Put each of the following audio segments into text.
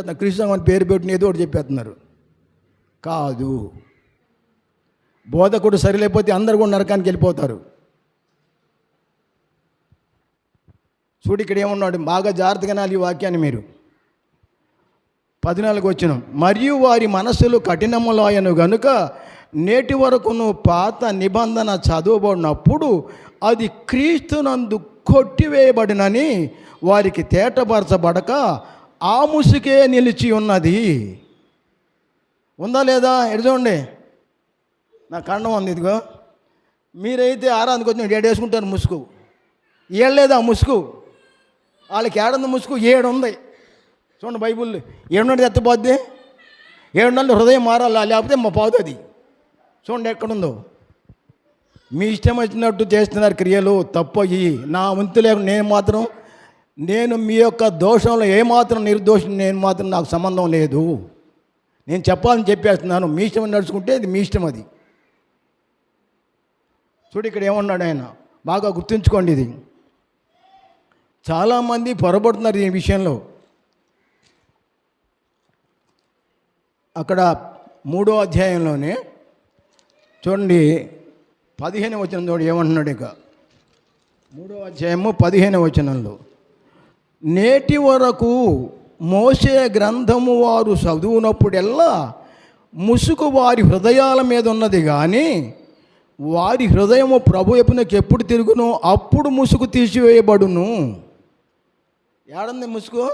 క్రీస్తు అని పేరు పెట్టిన ఏదో ఒకటి చెప్పేస్తున్నారు. కాదు. బోధకుడు సరిలేకపోతే అందరు కూడా నరకానికి వెళ్ళిపోతారు. చూడు ఇక్కడ ఏమన్నాడు? బాగా జాగ్రత్తగా ఈ వాక్యాన్ని మీరు. పద్నాలుగు వచ్చిన మరియు వారి మనస్సులు కఠినములాయను గనుక నేటి వరకును పాత నిబంధన చదువుబడినప్పుడు అది క్రీస్తునందు కొట్టివేయబడినని వారికి తేటపరచబడక ఆ ముసుకే నిలిచి ఉన్నది. ఉందా లేదా? ఎటు చూడండి. నా కండం ఉంది ఇదిగో. మీరైతే ఆరాధనకు వచ్చి ఏడు వేసుకుంటారు ముసుగు. ఆ ముసుగు. వాళ్ళకి ఏడుంది ముసుగు? ఏడు ఉంది. చూడండి బైబుల్. ఏడున్నది ఎత్తపోద్ది ఏడున్నది హృదయం మారాలా? లేకపోతే మా పోతుంది చూడండి ఎక్కడుందో. మీ ఇష్టం వచ్చినట్టు చేస్తున్నారు క్రియలు తప్పయి నా వంతు లేకుండా నేను మాత్రం నేను మీ యొక్క దోషంలో ఏమాత్రం నిర్దోషం నేను మాత్రం నాకు సంబంధం లేదు. నేను చెప్పాలని చెప్పేస్తున్నాను. మీ ఇష్టం నడుచుకుంటే ఇది మీ ఇష్టం అది. చూడు ఇక్కడ ఏమన్నాడు ఆయన? బాగా గుర్తుంచుకోండి ఇది. చాలామంది పొరపడుతున్నారు ఈ విషయంలో. అక్కడ మూడో అధ్యాయంలోనే చూడండి పదిహేను వచనం చూడు ఏమంటున్నాడు ఇక? మూడో అధ్యాయము పదిహేను వచనంలో. నేటి వరకు మోసే గ్రంథము వారు చదువునప్పుడెల్లా ముసుగు వారి హృదయాల మీద ఉన్నది కానీ వారి హృదయము ప్రభు వైపునకు ఎప్పుడు తిరుగునో అప్పుడు ముసుగు తీసివేయబడును. ఏడంది ముసుగు?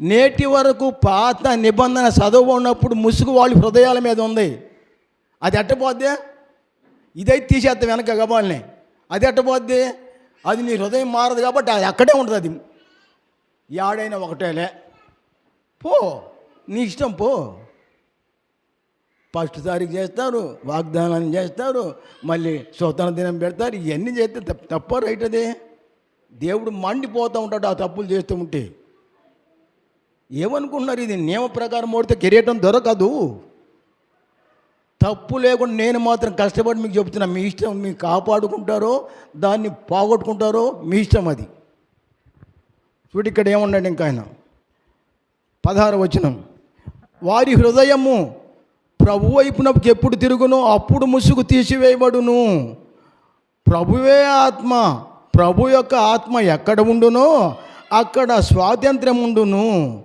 నేటి వరకు పాత నిబంధన చదువు ఉన్నప్పుడు ముసుగు వాళ్ళ హృదయాల మీద ఉంది. అది ఎట్టపోద్ది ఇదైతే తీసేద్దాం వెనక గబాల్ని. అది ఎట్టపోద్ది అది నీ హృదయం మారదు కాబట్టి అది అక్కడే ఉంటుంది అది. యాడైనా ఒకటేలే. పో నీ ఇష్టం పో. ఫస్ట్ తారీఖు చేస్తారు వాగ్దానాన్ని చేస్తారు మళ్ళీ స్వతంత్ర దినం పెడతారు ఇవన్నీ చేస్తే తప్ప రైట్ అదే. దేవుడు మండిపోతూ ఉంటాడు ఆ తప్పులు చేస్తూ ఉంటే. ఏమనుకుంటున్నారు ఇది? నియమ ప్రకారం ఓడితే కిరీటం దొరకదు. తప్పు లేకుండా నేను మాత్రం కష్టపడి మీకు చెప్తున్నా మీ ఇష్టం మీకు కాపాడుకుంటారో దాన్ని పోగొట్టుకుంటారో మీ ఇష్టం అది. చూడు ఇక్కడ ఏమన్నాడు ఇంకా ఆయన? పదహారు వచనం. వారి హృదయము ప్రభు వైపునకు ఎప్పుడు తిరుగును అప్పుడు ముసుగు తీసివేయబడును. ప్రభువే ఆత్మ ప్రభు యొక్క ఆత్మ ఎక్కడ ఉండునో అక్కడ స్వాతంత్ర్యం ఉండును.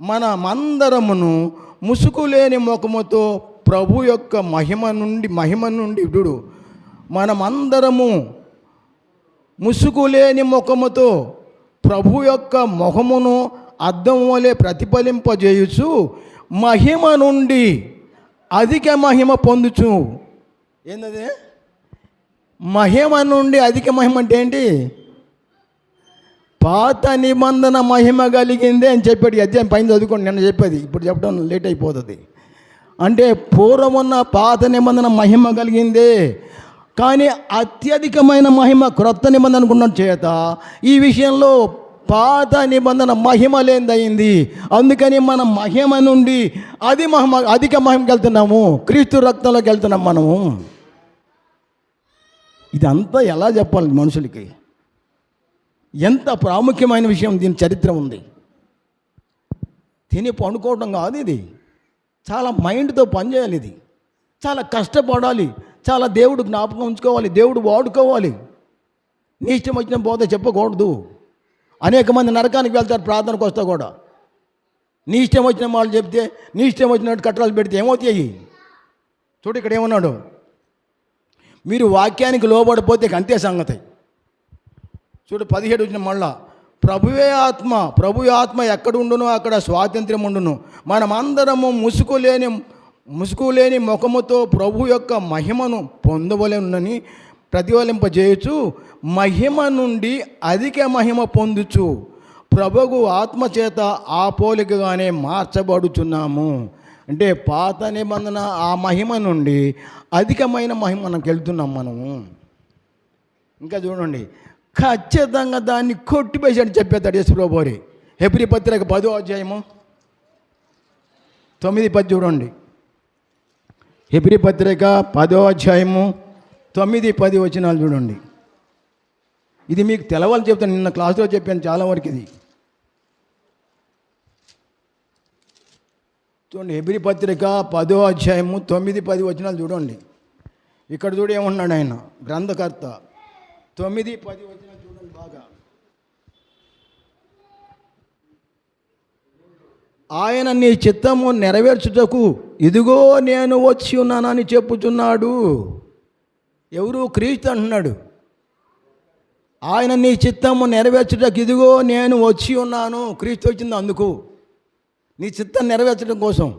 మనమందరమును ముసుగు లేని ముఖముతో ప్రభు యొక్క మహిమ నుండి మహిమ నుండి ఇప్పుడు మనమందరము ముసుగు లేని ముఖముతో ప్రభు యొక్క ముఖమును అద్దం వలె ప్రతిఫలింపజేయుచు మహిమ నుండి అధిక మహిమ పొందుచు. ఏంటది మహిమ నుండి అధిక మహిమ అంటే ఏంటి? పాత నిబంధన మహిమ కలిగిందే అని చెప్పాడు అధ్యాయం పైన చదువుకోండి నిన్న చెప్పేది. ఇప్పుడు చెప్పడం లేట్ అయిపోతుంది. అంటే పూర్వమున్న పాత నిబంధన మహిమ కలిగిందే. కానీ అత్యధికమైన మహిమ క్రొత్త నిబంధనకు ఉన్న చేత ఈ విషయంలో పాత నిబంధన మహిమ లేనిదయింది. అందుకని మనం మహిమ నుండి అది మహిమ అధిక మహిమకి వెళ్తున్నాము. క్రీస్తు రక్తంలోకి వెళ్తున్నాం మనము. ఇదంతా ఎలా చెప్పాలి మనుషులకి? ఎంత ప్రాముఖ్యమైన విషయం దీని చరిత్ర ఉంది. తిని పండుకోవడం కాదు ఇది. చాలా మైండ్తో పనిచేయాలి ఇది. చాలా కష్టపడాలి. చాలా దేవుడు జ్ఞాపకం ఉంచుకోవాలి. దేవుడు వాడుకోవాలి. నీ ఇష్టం వచ్చిన బోధ చెప్పకూడదు. అనేక మంది నరకానికి వెళ్తారు ప్రార్థనకు వస్తా కూడా. నీ ఇష్టం వచ్చిన వాళ్ళు చెప్తే నీ ఇష్టం వచ్చినట్టు కట్టడాలు పెడితే ఏమవుతాయి? చూడు ఇక్కడ ఏమన్నాడు? మీరు వాక్యానికి లోబడిపోతే అంతే సంగతి. చూడు పదిహేడు వచ్చిన మళ్ళా. ప్రభువే ఆత్మ ప్రభు ఆత్మ ఎక్కడ ఉండునో అక్కడ స్వాతంత్ర్యం ఉండును మనమందరము ముసుగు ముసుగులేని ముఖముతో ప్రభు యొక్క మహిమను పొందవలెనని ప్రతిఫలింపజేయచ్చు మహిమ నుండి అధిక మహిమ పొందుచు ప్రభువు ఆత్మచేత ఆ పోలికగానే మార్చబడుచున్నాము. అంటే పాత నిబంధన ఆ మహిమ నుండి అధికమైన మహిమ మనకు వెళ్తున్నాం మనము. ఇంకా చూడండి ఖచ్చితంగా దాన్ని కొట్టిపేసాడు చెప్పేస్తాడు యశ్వరోబోరి హెబ్రి పత్రిక పదో అధ్యాయము తొమ్మిది పది చూడండి. హెబ్రి పత్రిక పదో అధ్యాయము తొమ్మిది పది వచనాలు చూడండి. ఇది మీకు తెలవాలి చెప్తాను నిన్న క్లాసులో చెప్పాను చాలా వరకు ఇది. చూడండి ఎబ్రి పత్రిక పదో అధ్యాయము తొమ్మిది పది వచనాలు చూడండి. ఇక్కడ చూడు ఏమన్నాడు ఆయన గ్రంథకర్త. తొమ్మిది పది వచనాలు చూడండి బాగా ఆయన నీ చిత్తము నెరవేర్చుటకు ఇదిగో నేను వచ్చి ఉన్నానని చెప్పుచున్నాడు. ఎవరు? క్రీస్తు అంటున్నాడు. ఆయన నీ చిత్తము నెరవేర్చుటకు ఇదిగో నేను వచ్చి ఉన్నాను. క్రీస్తు వచ్చింది అందుకు. నీ చిత్తం నెరవేర్చడం కోసం.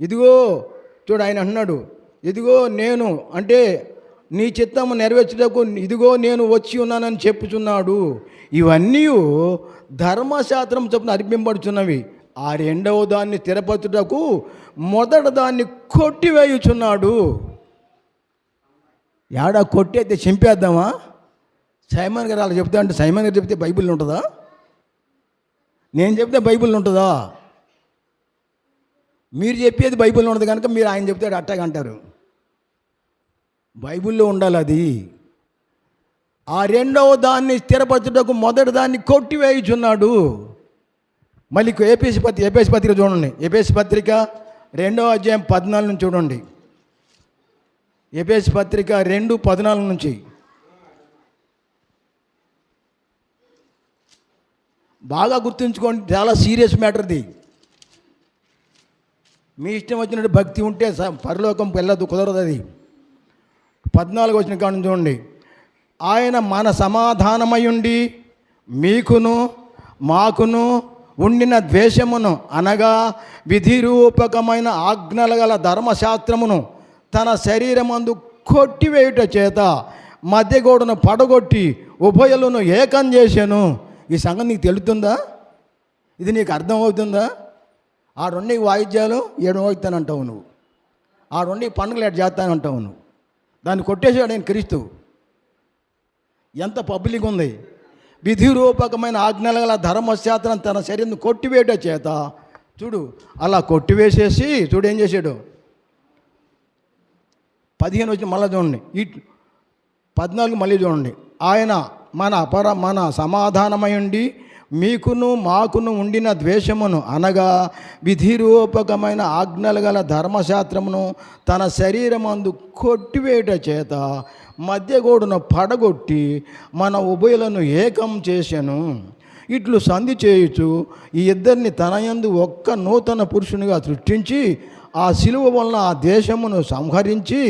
ఇదిగో చూడు ఆయన అంటున్నాడు. ఇదిగో నేను అంటే నీ చిత్తము నెరవేర్చుటకు ఇదిగో నేను వచ్చి ఉన్నానని చెప్పుచున్నాడు. ఇవన్నీ ధర్మశాస్త్రం చొప్పున అర్పింపడుచున్నవి ఆ రెండవ దాన్ని స్థిరపరచుటకు మొదట దాన్ని కొట్టివేయుచున్నాడు. ఏడా కొట్టి అయితే చింపేద్దామా? సైమన్ గారు అలా చెప్తా అంటే సైమన్ గారు చెప్తే బైబిల్ ఉంటుందా? నేను చెప్తే బైబిల్ ఉంటుందా? మీరు చెప్పేది బైబిల్ ఉండదు కనుక మీరు ఆయన చెప్తాడు అట్టగా అంటారు. బైబిల్లో ఉండాలి అది. ఆ రెండవ దాన్ని స్థిరపరచుటకు మొదటి దాన్ని కొట్టివేయుచున్నాడు. మళ్ళీ ఏపీసీ పత్రిక ఏపీసీ పత్రిక చూడండి. ఏపీసీ పత్రిక రెండవ అధ్యాయం పద్నాలుగు నుంచి చూడండి. ఏపీఎస్ పత్రిక రెండు పద్నాలుగు నుంచి. బాగా గుర్తుంచుకోండి చాలా సీరియస్ మ్యాటర్ది. మీ ఇష్టం వచ్చినట్టు భక్తి ఉంటే స- పరలోకం వెళ్ళదు కుదరదు అది. పద్నాలుగు వచ్చిన కాడ చూడండి. ఆయన మన సమాధానమై ఉండి మీకును మాకును ఉండిన ద్వేషమును అనగా విధిరూపకమైన ఆజ్ఞల గల ధర్మశాస్త్రమును తన శరీరమందు కొట్టివేయుట చేత మధ్యగోడను పడగొట్టి ఉభయలను ఏకం చేశాను. ఈ సంగతి నీకు తెలుస్తుందా ఇది నీకు అర్థమవుతుందా? ఆ రెండు వాయిద్యాలు ఏడు వాయిస్తానంటావు నువ్వు. ఆ రెండు పండుగలు ఎట్ చేస్తానంటావు నువ్వు. దాన్ని కొట్టేసాడు నేను క్రీస్తు. ఎంత పబ్లిక్ ఉంది. విధిరూపకమైన ఆజ్ఞల గల ధర్మశాస్త్రం తన శరీరం కొట్టివేట చేత. చూడు అలా కొట్టివేసేసి చూడు ఏం చేశాడు పదిహేను వచ్చి మళ్ళీ చూడండి. ఈ పద్నాలుగు మళ్ళీ చూడండి. ఆయన మన అపర మన సమాధానమయుండి మీకును మాకును ఉండిన ద్వేషమును అనగా విధిరూపకమైన ఆజ్ఞలు గల ధర్మశాస్త్రమును తన శరీరమందు కొట్టివేట చేత. మధ్యగోడును పడగొట్టి మన ఉభయులను ఏకం చేశాను. ఇట్లు సంధి చేయుచు ఈ ఇద్దరిని తన యందు ఒక్క నూతన పురుషునిగా సృష్టించి ఆ శిలువ వలన ఆ దేశమును సంహరించి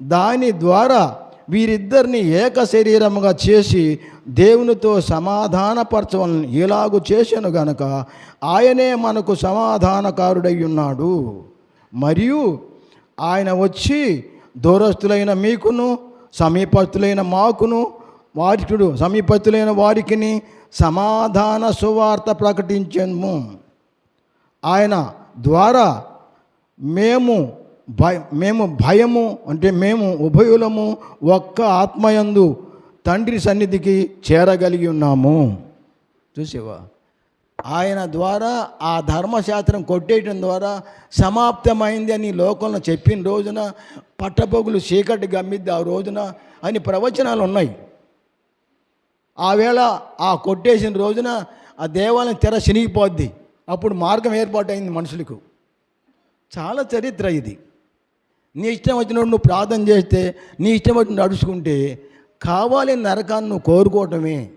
దాని ద్వారా వీరిద్దరిని ఏక శరీరముగా చేసి దేవునితో సమాధానపరచవలని ఇలాగు చేశాను గనక ఆయనే మనకు సమాధానకారుడై ఉన్నాడు మరియు ఆయన వచ్చి దూరస్తులైన మీకును సమీపస్తులైన మాకును వారికుడు సమీపతులైన వారికిని సమాధాన సువార్త ప్రకటించము ఆయన ద్వారా మేము భయ మేము భయము అంటే మేము ఉభయులము ఒక్క ఆత్మయందు తండ్రి సన్నిధికి చేరగలిగి ఉన్నాము. చూసేవా? ఆయన ద్వారా ఆ ధర్మశాస్త్రం కొట్టేయటం ద్వారా సమాప్తమైంది అని లోకంలో చెప్పిన రోజున పట్టపొగులు చీకటి గమ్మిద్ది ఆ రోజున అని ప్రవచనాలు ఉన్నాయి. ఆవేళ ఆ కొట్టేసిన రోజున ఆ దేవాలయం తెర చినిగిపోద్ది. అప్పుడు మార్గం ఏర్పాటైంది మనుషులకు. చాలా చరిత్ర ఇది. నీ ఇష్టం వచ్చినప్పుడు నువ్వు ప్రార్థన చేస్తే నీ ఇష్టం వచ్చిన నడుచుకుంటే కావాలని నరకాన్ని నువ్వు కోరుకోవటమే.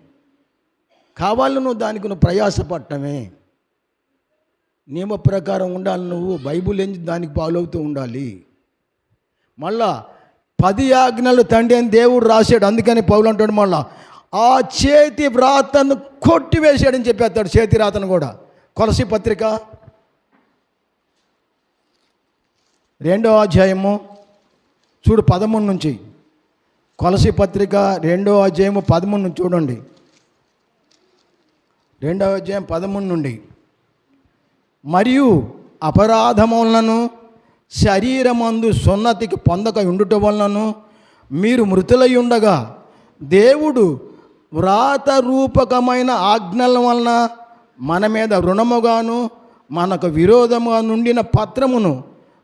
కావాలని నువ్వు దానికి నువ్వు ప్రయాసపడటమే. నియమ ప్రకారం ఉండాలి నువ్వు బైబుల్ ఎంచి దానికి పాలవుతూ ఉండాలి. మళ్ళా పది ఆజ్ఞలు తండ్రి అని దేవుడు రాశాడు అందుకని పౌలు అంటాడు మళ్ళా ఆ చేతి వ్రాతను కొట్టివేశాడని చెప్పేస్తాడు చేతి రాతను కూడా. కొలసి పత్రిక. రెండో అధ్యాయము చూడు పదమూడు నుంచి. కొలసి పత్రిక రెండో అధ్యాయము పదమూడు నుంచి చూడండి. రెండవ అధ్యాయం పదమూడు నుండి. మరియు అపరాధములను శరీరమందు సున్నతికి పొందక ఉండుట వలనను మీరు మృతులై ఉండగా దేవుడు వ్రాత రూపకమైన ఆజ్ఞల వలన మన మీద రుణముగాను మనకు విరోధముగా నుండిన పత్రమును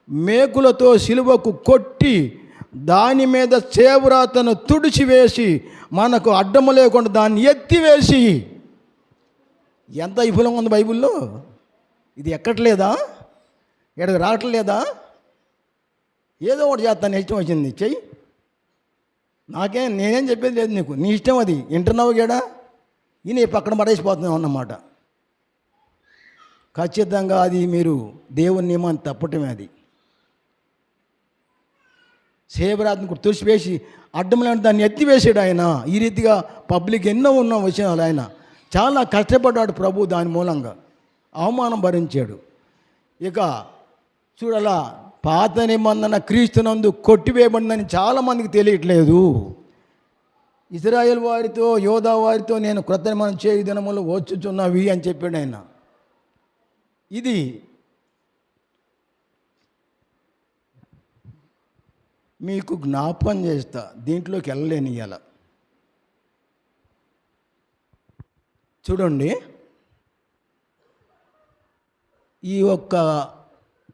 మేకులతో సిలువకు కొట్టి దాని మీద చేవ్రాతను తుడిచివేసి మనకు అడ్డము లేకుండా దాన్ని ఎత్తివేసి ఎంత విఫలం ఉంది బైబిల్లో? ఇది ఎక్కట్లేదా? ఇక్కడికి రావట్లేదా? ఏదో ఒకటి చేస్తాను ఇష్టం వచ్చింది. చెయ్యి. నాకేం నేనేం చెప్పేది లేదు నీకు. నీ ఇష్టం అది. వింటున్నావు గేడా? ఈ పక్కన పడేసిపోతున్నావు అన్నమాట. ఖచ్చితంగా అది మీరు దేవుని నియమాన్ని తప్పటమే అది. సేవరాత్మకు తుడిచివేసి అడ్డం లాంటి దాన్ని ఎత్తివేసాడు ఆయన. ఈ రీతిగా పబ్లిక్ ఎన్నో ఉన్న విషయాలు ఆయన. చాలా కష్టపడ్డాడు ప్రభు దాని మూలంగా. అవమానం భరించాడు. ఇక చూడలా పాత నిబంధన క్రీస్తునందు కొట్టివేయబడిందని చాలామందికి తెలియట్లేదు. ఇజ్రాయెల్ వారితో యోధా వారితో నేను క్రొత్త నిబంధన చేయు దినములు వచ్చుచున్నవి అని చెప్పాడు ఆయన. ఇది మీకు జ్ఞాపం చేస్తా. దీంట్లోకి వెళ్ళలేని ఇలా చూడండి. ఈ ఒక్క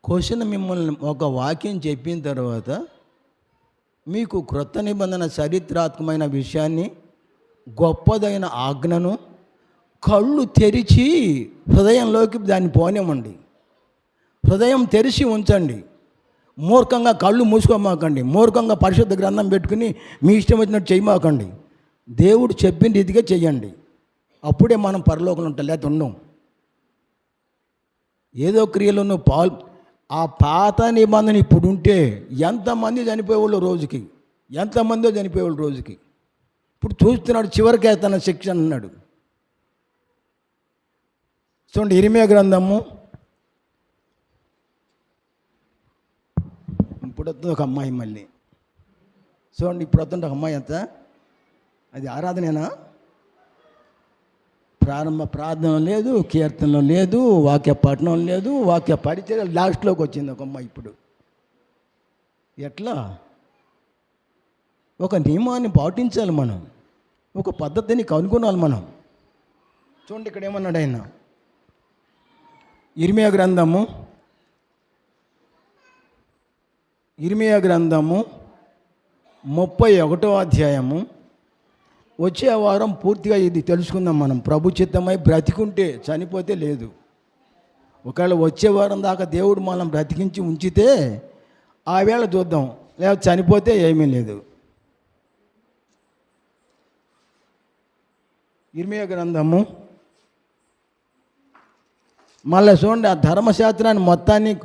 క్వశ్చన్ మిమ్మల్ని ఒక వాక్యం చెప్పిన తర్వాత మీకు క్రొత్త నిబంధన చరిత్రాత్మకమైన విషయాన్ని గొప్పదైన ఆజ్ఞను కళ్ళు తెరిచి హృదయంలోకి దాన్ని పోనివ్వండి. హృదయం తెరిచి ఉంచండి. మూర్ఖంగా కళ్ళు మూసుకోమాకండి. మూర్ఖంగా పరిశుద్ధ గ్రంథం పెట్టుకుని మీ ఇష్టం వచ్చినట్టు చేయమాకండి. దేవుడు చెప్పిన రీతిగా చేయండి అప్పుడే మనం పరలోకంలో ఉంటాం లేకపోతే ఉండం. ఏదో క్రియలో నువ్వు పాల్ ఆ పాత నిబంధన ఇప్పుడు ఉంటే ఎంతమంది చనిపోయేవాళ్ళు రోజుకి? ఎంతమందో చనిపోయేవాళ్ళు రోజుకి? ఇప్పుడు చూస్తున్నాడు చివరికి తన శిక్ష అన్నాడు. చూడండి ఇరిమే గ్రంథము. ఇప్పుడు ఒక అమ్మాయి మళ్ళీ. చూడండి ఇప్పుడు వస్తుంటే ఒక అమ్మాయి ఎంత? అది ఆరాధనేనా? ప్రారంభ ప్రార్థన లేదు కీర్తనలో లేదు వాక్య పఠనం లేదు వాక్య పరిచయం లాస్ట్లోకి వచ్చింది ఒక అమ్మ ఇప్పుడు. ఎట్లా? ఒక నియమాన్ని పాటించాలి మనం. ఒక పద్ధతిని కనుగొనాలి మనం. చూడండి ఇక్కడ ఏమన్నాడు ఆయన? ఇర్మియా గ్రంథము. ఇర్మియా గ్రంథము ముప్పై ఒకటో అధ్యాయము. వచ్చే వారం పూర్తిగా ఇది తెలుసుకుందాం మనం. ప్రభు చిత్తమై బ్రతికుంటే చనిపోతే లేదు. ఒకవేళ వచ్చే వారం దాకా దేవుడు మనం బ్రతికించి ఉంచితే ఆ వేళ చూద్దాం. లేదా చనిపోతే ఏమీ లేదు. ఇర్మియా గ్రంథము. మళ్ళీ చూడండి ఆ ధర్మశాస్త్రాన్ని మొత్తాన్ని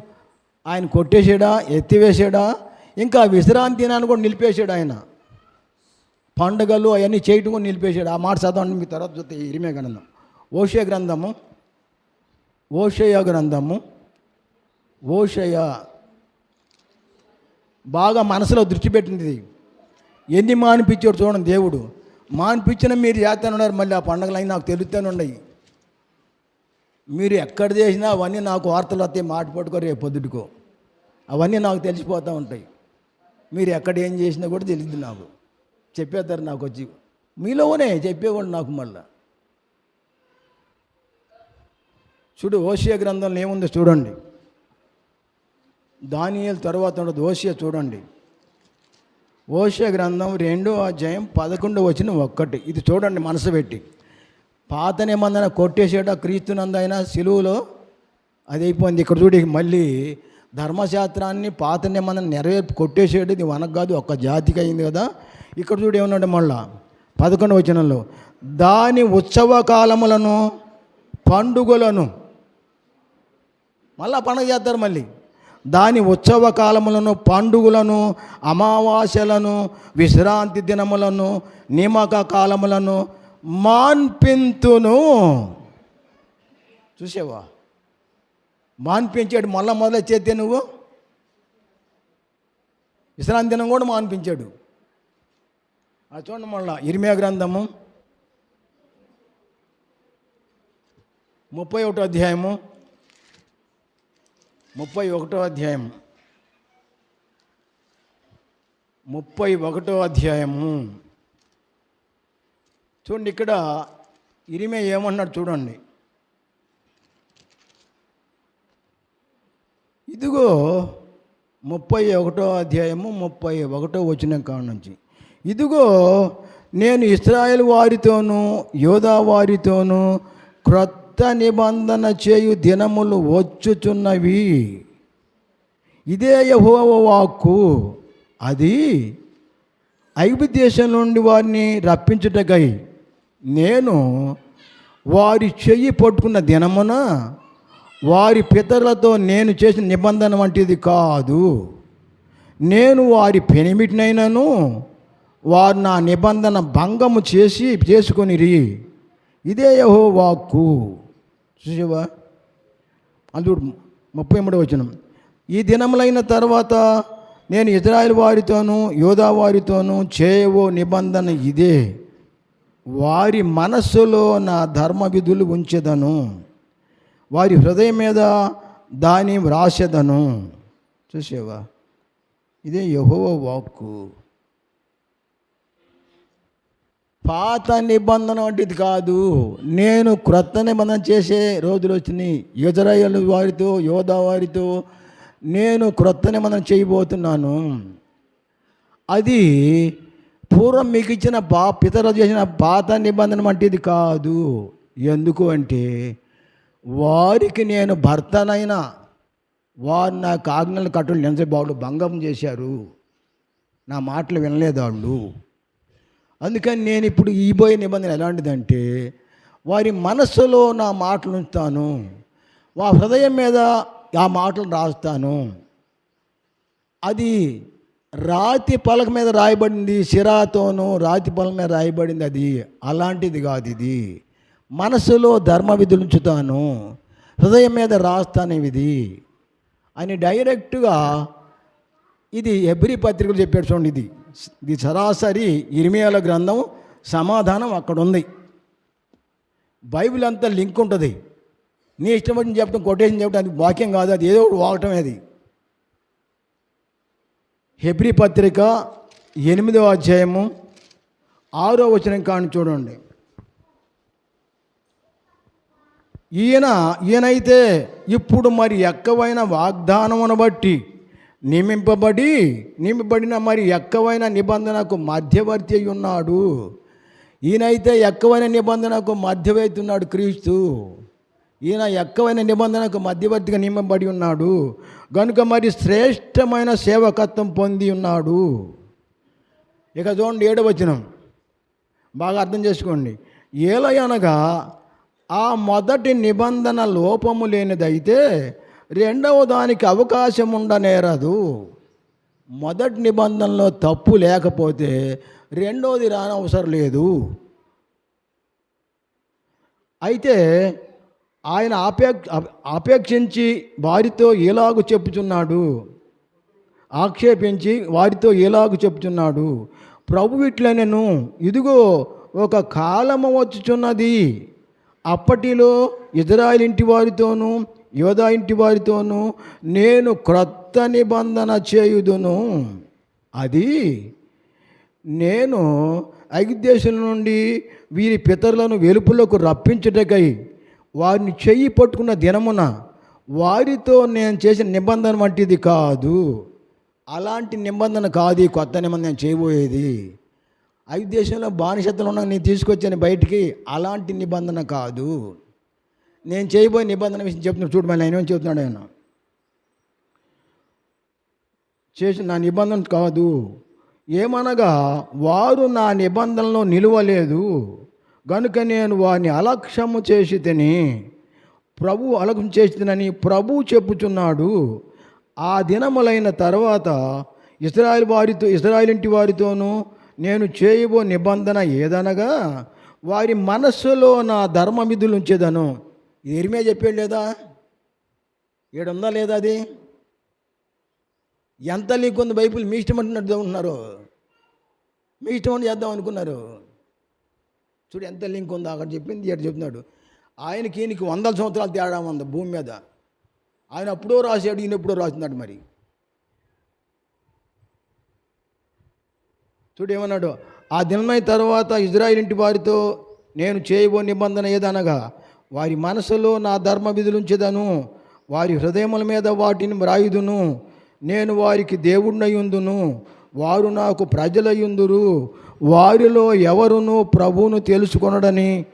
ఆయన కొట్టేసాడా ఎత్తివేసాడా ఇంకా విశ్రాంతి దినాన్ని కూడా నిలిపేశాడు ఆయన. పండుగలు అవన్నీ చేయటం కూడా నిలిపేశాడు. ఆ మాట చదవండి మీ తర్వాత చూస్తే ఇరిమే గ్రంథం. ఓషయ గ్రంథము ఓషయ గ్రంథము ఓషయ బాగా మనసులో దృష్టి పెట్టింది. ఎన్ని మానిపించాడు చూడండి దేవుడు. మానిపించిన మీరు చేస్తానున్నారు మళ్ళీ ఆ పండుగలు అన్నీ నాకు తెలుస్తూనే ఉన్నాయి. మీరు ఎక్కడ చేసినా అవన్నీ నాకు వార్తలు వస్తే మాట పట్టుకో రేపు పొద్దుటికో. అవన్నీ నాకు తెలిసిపోతూ ఉంటాయి. మీరు ఎక్కడ ఏం చేసినా కూడా తెలియదు నాకు. చెప్పేస్తారు నాకు వచ్చి మీలోనే చెప్పేవాడు నాకు మళ్ళా. చూడు ఓషియ గ్రంథంలో ఏముందో చూడండి. దానియల్ తర్వాత ఉండదు ఓషియ చూడండి. ఓషియ గ్రంథం రెండో అధ్యాయం పదకొండు వచ్చిన ఒక్కటి. ఇది చూడండి మనసు పెట్టి. పాత నిబంధన కొట్టేసేట క్రీస్తునందైనా సిలువులో అది అయిపోయింది ఇక్కడ చూడి మళ్ళీ ధర్మశాస్త్రాన్ని పాత నిబంధన నెరవేర్పు కొట్టేసాడు ఇది వనకు కాదు ఒక్క జాతికి అయింది కదా. ఇక్కడ చూడు ఏమన్నాడు మళ్ళా? పదకొండు వచనంలో దాని ఉత్సవ కాలములను పండుగలను మళ్ళా పండుగ చేస్తారు మళ్ళీ. దాని ఉత్సవ కాలములను పండుగలను అమావాస్యలను విశ్రాంతి దినములను నియమక కాలములను మాన్పింతును. చూసావా? మాన్పించాడు మళ్ళా మొదలు చేస్తే నువ్వు? విశ్రాంతి దినం కూడా మాన్పించాడు. అది చూడండి మళ్ళా ఇరిమియా గ్రంథము ముప్పై ఒకటో అధ్యాయము ముప్పై ఒకటో అధ్యాయం ముప్పై ఒకటో అధ్యాయము. చూడండి ఇక్కడ ఇరిమే ఏమన్నాడు చూడండి. ఇదిగో ముప్పై ఒకటో అధ్యాయము ముప్పై ఒకటో వచ్చిన కాడ నుంచి. ఇదిగో నేను ఇస్రాయేల్ వారితోనూ యోధా వారితోనూ క్రొత్త నిబంధన చేయు దినములు వచ్చుచున్నవి. ఇదే యహోవ వాక్కు. అది ఐగు దేశం నుండి వారిని రప్పించుటకై నేను వారి చెయ్యి పట్టుకున్న దినమున వారి పితరులతో నేను చేసిన నిబంధన వంటిది కాదు. నేను వారి పెనిమిటినైనను వారు నా నిబంధన భంగము చేసి చేసుకొనిరి. ఇదే యహో వాక్కు చూసేవా? అందుకు ముప్పై మూడవ వచనం. ఈ దినములైన తర్వాత నేను ఇజ్రాయెల్ వారితోనూ యోధా వారితోనూ చేయవో నిబంధన ఇదే. వారి మనస్సులో నా ధర్మ విధులు ఉంచెదను. వారి హృదయం మీద దాని వ్రాసెదను. చూసేవా? ఇదే యహో వాక్కు పాత నిబంధన వంటిది కాదు. నేను క్రొత్త నిబంధన చేసే రోజులు వచ్చినాయి. యుజరాయలు వారితో యోధా వారితో నేను క్రొత్త నిబంధన చేయబోతున్నాను. అది పూర్వం మీకు ఇచ్చిన పా పితరులు చేసిన పాత నిబంధన వంటిది కాదు. ఎందుకు అంటే వారికి నేను భర్తనైనా వారు నాకు ఆజ్ఞలు కట్టులు వాళ్ళు భంగం చేశారు. నా మాటలు వినలేదు వాళ్ళు అందుకని నేను ఇప్పుడు ఈబోయే నిబంధన ఎలాంటిదంటే వారి మనస్సులో నా మాటలు ఉంచుతాను వా హృదయం మీద ఆ మాటలు రాస్తాను. అది రాతి పలక మీద రాయబడింది సిరాతోనూ రాతి పలక మీద రాయబడింది అది అలాంటిది కాదు ఇది. మనసులో ధర్మ విధులు ఉంచుతాను హృదయం మీద రాస్తాను ఇది అని డైరెక్ట్గా ఇది ఎబ్రి పత్రికలు చెప్పాడు చూడండి ఇది ఇది సరాసరి ఇరిమియాల గ్రంథం సమాధానం అక్కడ ఉంది బైబిల్ అంతా లింక్ ఉంటుంది. నీ ఇష్టం వచ్చిన చెప్పడం కొటేషన్ చెప్పడం అది వాక్యం కాదు అది ఏదో ఒకటి వాగటమే అది. హెబ్రి పత్రిక ఎనిమిదవ అధ్యాయము ఆరో వచనం కాని చూడండి. ఈయన ఈయనైతే ఇప్పుడు మరి ఎక్కవైన వాగ్దానమును బట్టి నియమింపబడి నియమింపబడిన మరి ఎక్కవైన నిబంధనకు మధ్యవర్తి అయి ఉన్నాడు. ఈయనైతే ఎక్కవైన నిబంధనకు మధ్యవర్తి ఉన్నాడు క్రీస్తు. ఈయన ఎక్కవైన నిబంధనకు మధ్యవర్తిగా నియమబడి ఉన్నాడు. కనుక మరి శ్రేష్టమైన సేవకత్వం పొంది ఉన్నాడు. ఇక చూడండి ఏడవచనం బాగా అర్థం చేసుకోండి. ఏలయనగా ఆ మొదటి నిబంధన లోపము లేనిదైతే రెండవ దానికి అవకాశం ఉండనేరదు. మొదటి నిబంధనలో తప్పు లేకపోతే రెండవది రానవసరం లేదు. అయితే ఆయన ఆపేక్ష ఆపేక్షించి వారితో ఎలాగు చెప్పుచున్నాడు. ఆక్షేపించి వారితో ఎలాగు చెప్పుచున్నాడు. ప్రభు ఇట్లనెను ఇదిగో ఒక కాలము వచ్చుచున్నది. అప్పటిలో ఇజ్రాయిల్ ఇంటి వారితోనూ యోధా ఇంటి వారితోనూ నేను క్రొత్త నిబంధన చేయుదును. అది నేను ఐగుదేశం నుండి వీరి పితరులను వెలుపులకు రప్పించుటకై వారిని చెయ్యి పట్టుకున్న దినమున వారితో నేను చేసిన నిబంధన వంటిది కాదు. అలాంటి నిబంధన కాదు ఈ కొత్త నిబంధన చేయబోయేది. ఐదు దేశంలో బానిసత్వం ఉన్న నేను తీసుకొచ్చాను బయటికి అలాంటి నిబంధన కాదు. నేను చేయబోయే నిబంధన విషయం చెప్తున్నాడు చూడు మళ్ళీ ఆయన చెప్తున్నాడు ఆయన? చేసిన నా నిబంధన కాదు. ఏమనగా వారు నా నిబంధనలో నిలువలేదు. గనుక నేను వారిని అలక్ష్యము చేసి తిని ప్రభు అలక్ష్యం చేసి తినని ప్రభు చెప్పుచున్నాడు. ఆ దినములైన తర్వాత ఇస్రాయల్ వారితో ఇస్రాయల్ ఇంటి వారితోనూ నేను చేయబో నిబంధన ఏదనగా వారి మనస్సులో నా ధర్మ విధులు ఉంచేదను ఇది ఎరిమే చెప్పాడు లేదా? ఏడుందా లేదా అది? ఎంత లీకుంది ఉంది బైబిల్? మీ ఇష్టం అంటున్నట్టు ఉన్నారు మీ ఇష్టం అని చేద్దాం అనుకున్నారు. చూడు ఎంత లింక్ ఉందో అక్కడ చెప్పింది ఇక్కడ చెప్తున్నాడు. ఆయనకి ఈయనకి వందల సంవత్సరాలు తేడా ఉంది భూమి మీద. ఆయన అప్పుడో రాశాడు ఈయన ఎప్పుడో రాస్తున్నాడు మరి. చూడు ఏమన్నాడు? ఆ దినమైన తర్వాత ఇజ్రాయిల్ ఇంటి వారితో నేను చేయబో నిబంధన ఏదనగా వారి మనసులో నా ధర్మ విధులుంచదను. వారి హృదయముల మీద వాటిని వ్రాయుదును. నేను వారికి దేవుణ్ణయుందును. వారు నాకు ప్రజలయుందురు. వారిలో ఎవరును ప్రభువును తెలుసుకొనడని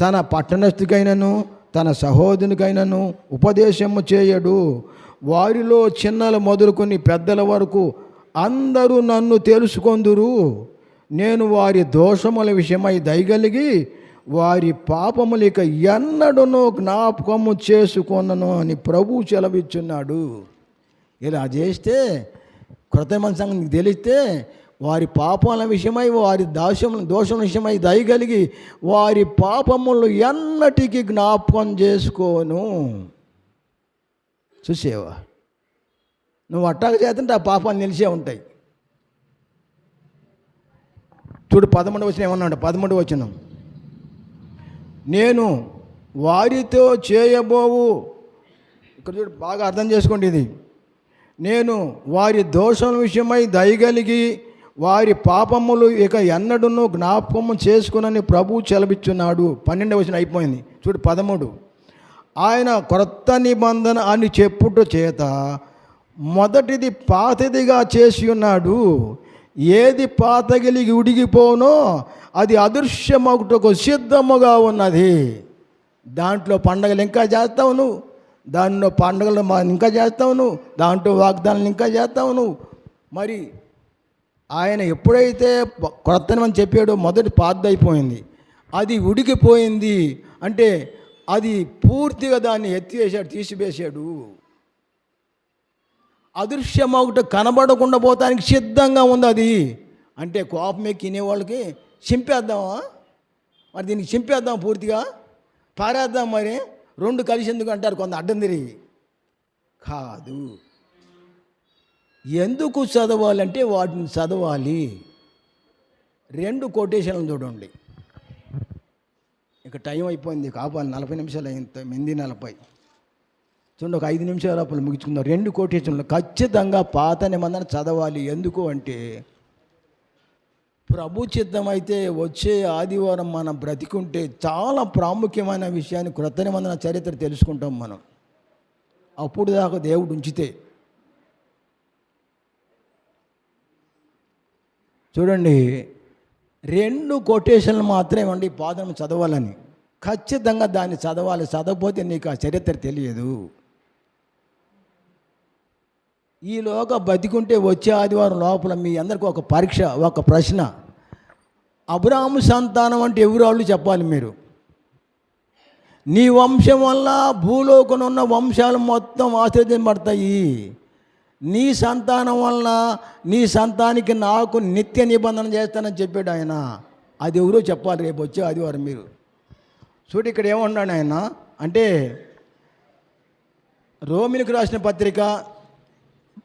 తన పట్టణస్థికైనను తన సహోదరునికైనను ఉపదేశము చేయడు. వారిలో చిన్నలు మొదలుకొని పెద్దల వరకు అందరూ నన్ను తెలుసుకొందురు నేను వారి దోషముల విషయమై దయగలిగి వారి పాపములు ఇక ఎన్నడనో జ్ఞాపకము చేసుకొనను అని ప్రభు చెలవిచ్చున్నాడు. ఇలా చేస్తే కృత మనసు నీకు తెలిస్తే వారి పాపాల విషయమై వారి దోషం దోషం విషయమై దయగలిగి వారి పాపములు ఎన్నటికీ జ్ఞాపకం చేసుకోను. చూసేవా? నువ్వు అట్టాగ చేస్తుంటే ఆ పాపాలు నిలిచే ఉంటాయి. చూడు పదమూడు వచ్చిన ఏమన్నాడు? పదమూడు వచ్చినాం నేను వారితో చేయబోవు. ఇక్కడ చూడు బాగా అర్థం చేసుకోండి ఇది. నేను వారి దోషం విషయమై దయగలిగి వారి పాపములు ఇక ఎన్నడూనూ జ్ఞాపకము చేసుకునని ప్రభు చెలవిచ్చున్నాడు. పన్నెండవ వచ్చిన అయిపోయింది. చూడు పదమూడు. ఆయన క్రొత్త నిబంధన అని చెప్పుట చేత మొదటిది పాతదిగా చేసి ఉన్నాడు. ఏది పాతగిలిగి ఉడిగిపోనో అది అదృశ్యమగుటకు సిద్ధముగా ఉన్నది. దాంట్లో పండగలు ఇంకా చేస్తావు నువ్వు దానిలో పండుగలు మా ఇంకా చేస్తావు నువ్వు దాంట్లో వాగ్దానాలు ఇంకా చేస్తావు నువ్వు మరి ఆయన ఎప్పుడైతే కొత్తనమని చెప్పాడో మొదటి పాతైపోయింది అది ఉడికిపోయింది అంటే అది పూర్తిగా దాన్ని ఎత్తివేశాడు తీసివేశాడు. అదృశ్యమొకటి కనబడకుండా పోతానికి సిద్ధంగా ఉంది అది. అంటే కోపం ఎక్కినే వాళ్ళకి చింపేద్దామా? మరి దీనికి చింపేద్దాం పూర్తిగా? పారేద్దాం మరి. రెండు కలిసి ఎందుకు అంటారు కొంత అడ్డం తిరిగి. కాదు. ఎందుకు చదవాలంటే వాటిని చదవాలి. రెండు కొటేషన్లు చూడండి. ఇక టైం అయిపోయింది కాపాలి నలభై నిమిషాలు అయింది మెంది నలభై. చూడండి ఒక ఐదు నిమిషాల లోపల ముగించుకుందాం. రెండు కొటేషన్లు ఖచ్చితంగా పాత నిబంధన చదవాలి. ఎందుకు అంటే ప్రభు చిత్తం అయితే వచ్చే ఆదివారం మనం బ్రతికుంటే చాలా ప్రాముఖ్యమైన విషయాన్ని క్రొత్త నిబంధన చరిత్ర తెలుసుకుంటాం మనం. అప్పుడు దాకా దేవుడు ఉంచితే. చూడండి రెండు కొటేషన్లు మాత్రమే ఉండి పాదం చదవాలని. ఖచ్చితంగా దాన్ని చదవాలి. చదవకపోతే నీకు ఆ చరిత్ర తెలియదు. ఈలోగా బతికుంటే వచ్చే ఆదివారం లోపల మీ అందరికి ఒక పరీక్ష ఒక ప్రశ్న. అబ్రాహ్మ సంతానం అంటే ఎవరు వాళ్ళు చెప్పాలి మీరు? నీ వంశం వల్ల భూలోకం ఉన్న వంశాలు మొత్తం ఆశ్రయించబడతాయి నీ సంతానం వలన నీ సంతానికి నాకు నిత్య నిబంధన చేస్తానని చెప్పాడు ఆయన. అది ఎవరో చెప్పాలి రేపు వచ్చే ఆదివారం మీరు. చూడు ఇక్కడ ఏమన్నాడు ఆయన అంటే రోమినికి రాసిన పత్రిక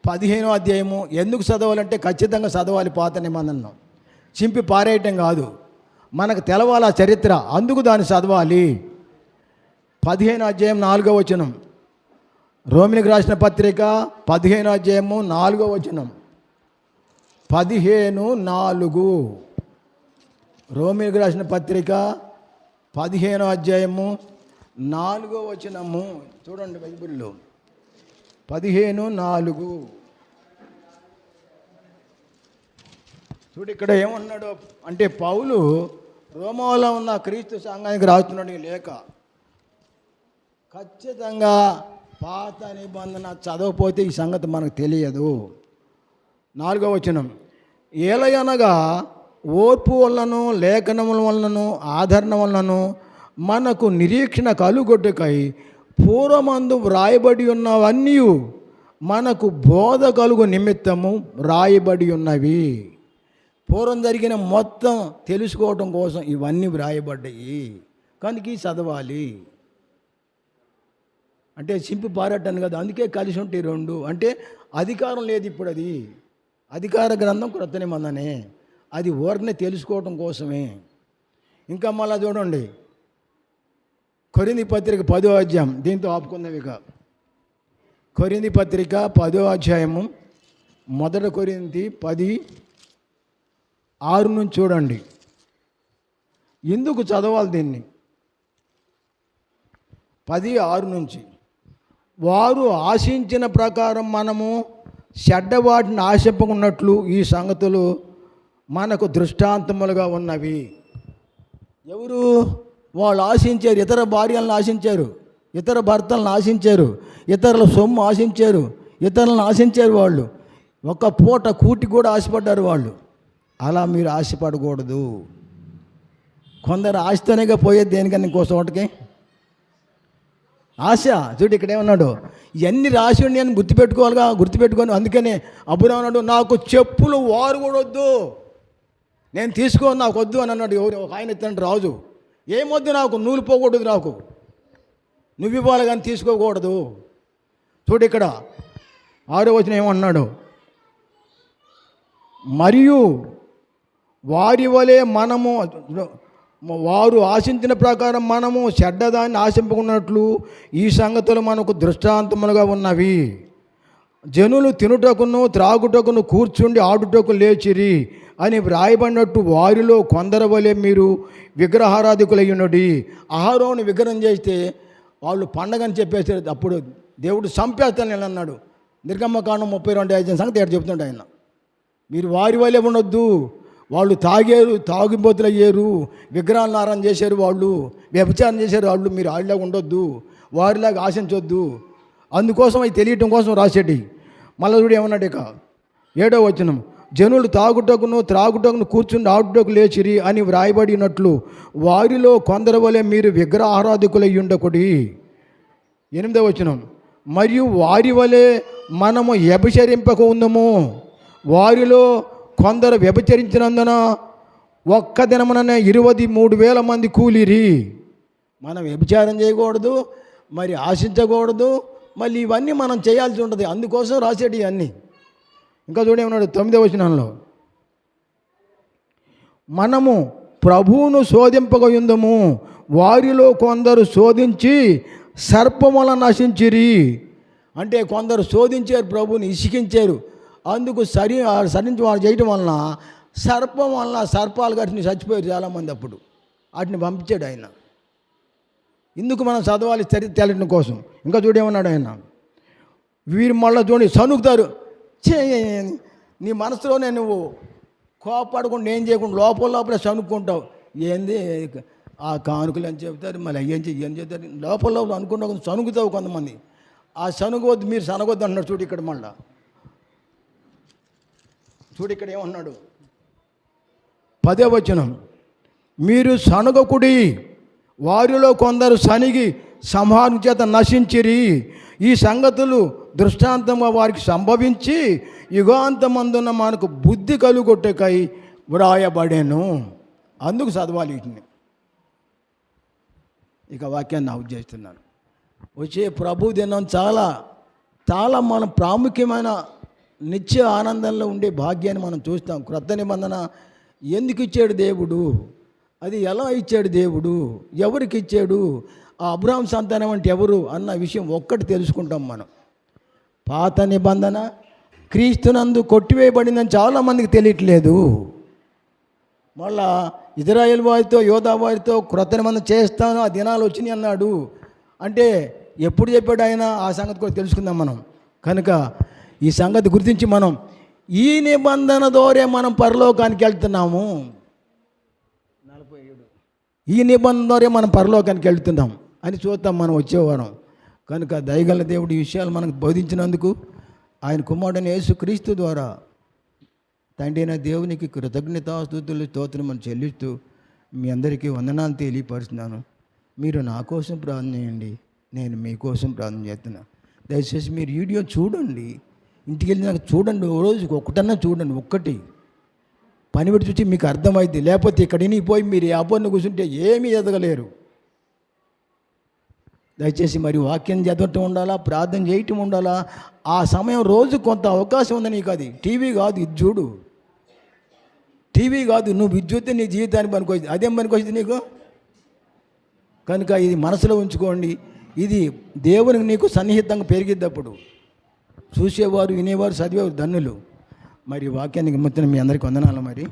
పదిహేనో అధ్యాయము ఎందుకు చదవాలంటే ఖచ్చితంగా చదవాలి పాత నిబంధనను చింపి పారేయటం కాదు. మనకు తెలవాలి ఆ చరిత్ర అందుకు దాన్ని చదవాలి. పదిహేను అధ్యాయం నాలుగో వచనం. రోమిలకు రాసిన పత్రిక పదిహేను అధ్యాయము నాలుగో వచనం. పదిహేను నాలుగు. రోమిలకు రాసిన పత్రిక పదిహేనో అధ్యాయము నాలుగో వచనము. చూడండి బైబిల్లో. పదిహేను నాలుగు. చూడు ఇక్కడ ఏమన్నాడు అంటే పౌలు రోమాలో ఉన్న క్రీస్తు సంఘానికి రాస్తున్నాడు ఈ లేఖ. ఖచ్చితంగా పాత నిబంధన చదవకపోతే ఈ సంగతి మనకు తెలియదు. నాలుగో వచనం. ఏలయనగా ఓర్పు వలనను లేఖనముల వలనను ఆదరణ వలనను మనకు నిరీక్షణ కలుగొట్టుకై పూర్వమందు వ్రాయబడి ఉన్నవన్నీ మనకు బోధ కలుగు నిమిత్తము వ్రాయబడి ఉన్నవి. పూర్వం జరిగిన మొత్తం తెలుసుకోవటం కోసం ఇవన్నీ వ్రాయబడ్డాయి. కనుక చదవాలి. అంటే చింపి పారట్టాను కదా అందుకే కలిసి ఉంటే రెండు. అంటే అధికారం లేదు ఇప్పుడు అది. అధికార గ్రంథం క్రొత్త నిబంధనే అది ఓరిని తెలుసుకోవటం కోసమే. ఇంకా మళ్ళా చూడండి. కొరింది పత్రిక పదో అధ్యాయం. దీంతో ఆపుకుందాం ఇక. కొరింది పత్రిక పదో అధ్యాయము మొదట కొరింది పది ఆరు నుంచి చూడండి. ఎందుకు చదవాలి దీన్ని? పది ఆరు నుంచి. వారు ఆశించిన ప్రకారం మనము చెడ్డవాటిని ఆశింపకున్నట్లు ఈ సంగతులు మనకు దృష్టాంతములుగా ఉన్నవి. ఎవరు? వాళ్ళు ఆశించారు ఇతర భార్యలను ఆశించారు ఇతర భర్తలను ఆశించారు ఇతరుల సొమ్ము ఆశించారు ఇతరులను ఆశించారు వాళ్ళు. ఒక పూట కూటి కూడా ఆశపడ్డారు వాళ్ళు. అలా మీరు ఆశపడకూడదు. కొందరు ఆశతోనేగా పోయేది దేనికన్నా కోసం ఒకటికి ఆశ. చూడు ఇక్కడ ఏమన్నాడు? ఇవన్నీ రాసి ఉండి అని గుర్తుపెట్టుకోవాలిగా గుర్తుపెట్టుకొని అందుకనే అబ్బురా అన్నాడు నాకు చెప్పులు వారు కూడా వద్దు. నేను తీసుకోను నాకు వద్దు అని అన్నాడు. ఎవరు? ఒక ఆయన ఎత్తండి రాజు. ఏమొద్దు నాకు? నూలు పోకూడదు నాకు. నువ్వు ఇవ్వాలి కానీ తీసుకోకూడదు. చూడు ఇక్కడ. ఆరో వచ్చిన ఏమన్నాడు? మరియు వారి వలె మనము వారు ఆశించిన ప్రకారం మనము చెడ్డదాన్ని ఆశింపుకున్నట్లు ఈ సంగతులు మనకు దృష్టాంతములుగా ఉన్నవి. జనులు తినుటకును త్రాగుటకును కూర్చుండి ఆడుటకు లేచిరి అని వ్రాయబడినట్టు వారిలో కొందరు వలె మీరు విగ్రహారాధికులయ్యున్నది ఆహారోని విగ్రహం చేస్తే వాళ్ళు పండగని చెప్పేసి అప్పుడు దేవుడు సంపేస్తాను నేను అన్నాడు. నిర్గమ్మకాండం ముప్పై రెండు ఐదు సంగతి ఎక్కడ చెప్తుండే ఆయన. మీరు వారి వల్లే ఉండొద్దు. వాళ్ళు తాగారు తాగుబోతులు అయ్యారు విగ్రహాలను చేశారు వాళ్ళు వ్యభిచారం చేశారు వాళ్ళు మీరు వాళ్ళలాగా ఉండొద్దు వారిలాగా ఆశించొద్దు. అందుకోసం అవి తెలియటం కోసం రాసేటి. మళ్ళీ చూడు ఏమన్నాడు ఇక? ఏడో వచనం. జనులు తాగుటకును త్రాగుటకును కూర్చుని ఆడుటకు లేచిరి అని వ్రాయబడినట్లు వారిలో కొందరు వలె మీరు విగ్రహారాధకులై ఉండకుడి ఎనిమిదో వచనం. మరియు వారి వలె మనము వ్యభిచరింపక ఉందము వారిలో కొందరు వ్యభిచరించినందున ఒక్క దినముననే ఇరవై మూడు వేల మంది కూలిరి. మనం వ్యభిచారం చేయకూడదు మరి ఆశించకూడదు మళ్ళీ ఇవన్నీ మనం చేయాల్సి ఉంటుంది. అందుకోసం రాసేటి ఇవన్నీ. ఇంకా చూడేమన్నాడు తొమ్మిదవ వచనంలో. మనము ప్రభువును శోధింపగయుందము. వారిలో కొందరు శోధించి సర్పముల నశించిరి. అంటే కొందరు శోధించారు ప్రభువుని ఇసికించారు. అందుకు సరి సరించి వాళ్ళు చేయటం వలన సర్పం వలన సర్పాలు కట్టిని చచ్చిపోయారు చాలామంది అప్పుడు. వాటిని పంపించాడు ఆయన. ఇందుకు మనం చదవాలి చరిత్ర తెలటం కోసం. ఇంకా చూడేమన్నాడు ఆయన? వీరు మళ్ళీ చూడండి సనుకుతారు. చే నీ మనసులోనే నువ్వు కోపాడకుండా ఏం చేయకుండా లోపల లోపల సనుక్కుంటావు. ఏంది? ఆ కానుకలు అని చెప్తారు మళ్ళీ ఏం చెయ్యి ఏం చెప్తారు లోపల లోపల అనుకుంటా సనుగుతావు కొంతమంది. ఆ సనుగొద్దు మీరు సనగొద్దు అంటున్నారు చూడు ఇక్కడ మళ్ళీ. చూడు ఇక్కడ ఏమన్నాడు? పదే వచనం. మీరు సనగకుడి వారిలో కొందరు సనిగి సంహారం చేత నశించిరి. ఈ సంగతులు దృష్టాంతంగా వారికి సంభవించి యుగాంతమందున మనకు బుద్ధి కలుగొట్టకై వ్రాయబడేను. అందుకు చదవాలి వీటిని. ఇక వాక్యాన్ని అవుట్ చేస్తున్నాను వచ్చే ప్రభు దినం చాలా చాలా మన ప్రాముఖ్యమైన నిత్య ఆనందంలో ఉండే భాగ్యాన్ని మనం చూస్తాం. క్రొత్త నిబంధన ఎందుకు ఇచ్చాడు దేవుడు? అది ఎలా ఇచ్చాడు దేవుడు? ఎవరికి ఇచ్చాడు? ఆ అబ్రాహం సంతానం అంటే ఎవరు? అన్న విషయం ఒక్కటి తెలుసుకుంటాం మనం. పాత నిబంధన క్రీస్తునందు కొట్టివేయబడిందని చాలామందికి తెలియట్లేదు. మళ్ళా ఇజ్రాయెల్ వారితో యోధా వారితో క్రొత్త నిబంధన చేస్తాను ఆ దినాలు వచ్చినాయి అన్నాడు. అంటే ఎప్పుడు చెప్పాడు ఆయన? ఆ సంగతి కూడా తెలుసుకుందాం మనం. కనుక ఈ సంగతి గుర్తించి మనం ఈ నిబంధన ద్వారా మనం పరలోకానికి వెళ్తున్నాము. నలభై ఏడు ఈ నిబంధన ద్వారా మనం పరలోకానికి వెళ్తున్నాం అని చూద్దాం మనం వచ్చేవారం కనుక దయగల దేవుడి ఈ విషయాలు మనకు బోధించినందుకు ఆయన కుమారుడైన యేసుక్రీస్తు ద్వారా తండ్రి అయిన దేవునికి కృతజ్ఞతాస్తుతులు స్తోత్రం మనం చెల్లిస్తూ మీ అందరికీ వందనాలు తెలియపరుస్తున్నాను. మీరు నా కోసం ప్రార్థన చేయండి. నేను మీకోసం ప్రార్థన చేస్తున్నా. దయచేసి మీరు వీడియో చూడండి. ఇంటికి వెళ్ళినాక చూడండి ఓ రోజుకి ఒకటన్నా చూడండి ఒక్కటి. పని పెట్టి చూసి మీకు అర్థమైంది లేకపోతే ఇక్కడ పోయి మీరు ఆ కూర్చుంటే ఏమీ ఎదగలేరు. దయచేసి మరి వాక్యం చదవటం ఉండాలా ప్రార్థన చేయటం ఉండాలా? ఆ సమయం రోజు కొంత అవకాశం ఉంది నీకు అది. టీవీ కాదు ఇది చూడు. టీవీ కాదు నువ్వు ఇది చూస్తే నీ జీవితానికి పనికొచ్చింది. అదేం పనికొచ్చింది నీకు? కనుక ఇది మనసులో ఉంచుకోండి. ఇది దేవునికి నీకు సన్నిహితంగా పెరిగిద్దప్పుడు. చూసేవారు వినేవారు చదివేవారు ధన్యులు. మరి వాక్యానికి ముత్తిన మీ అందరికీ వందనాలు మరి.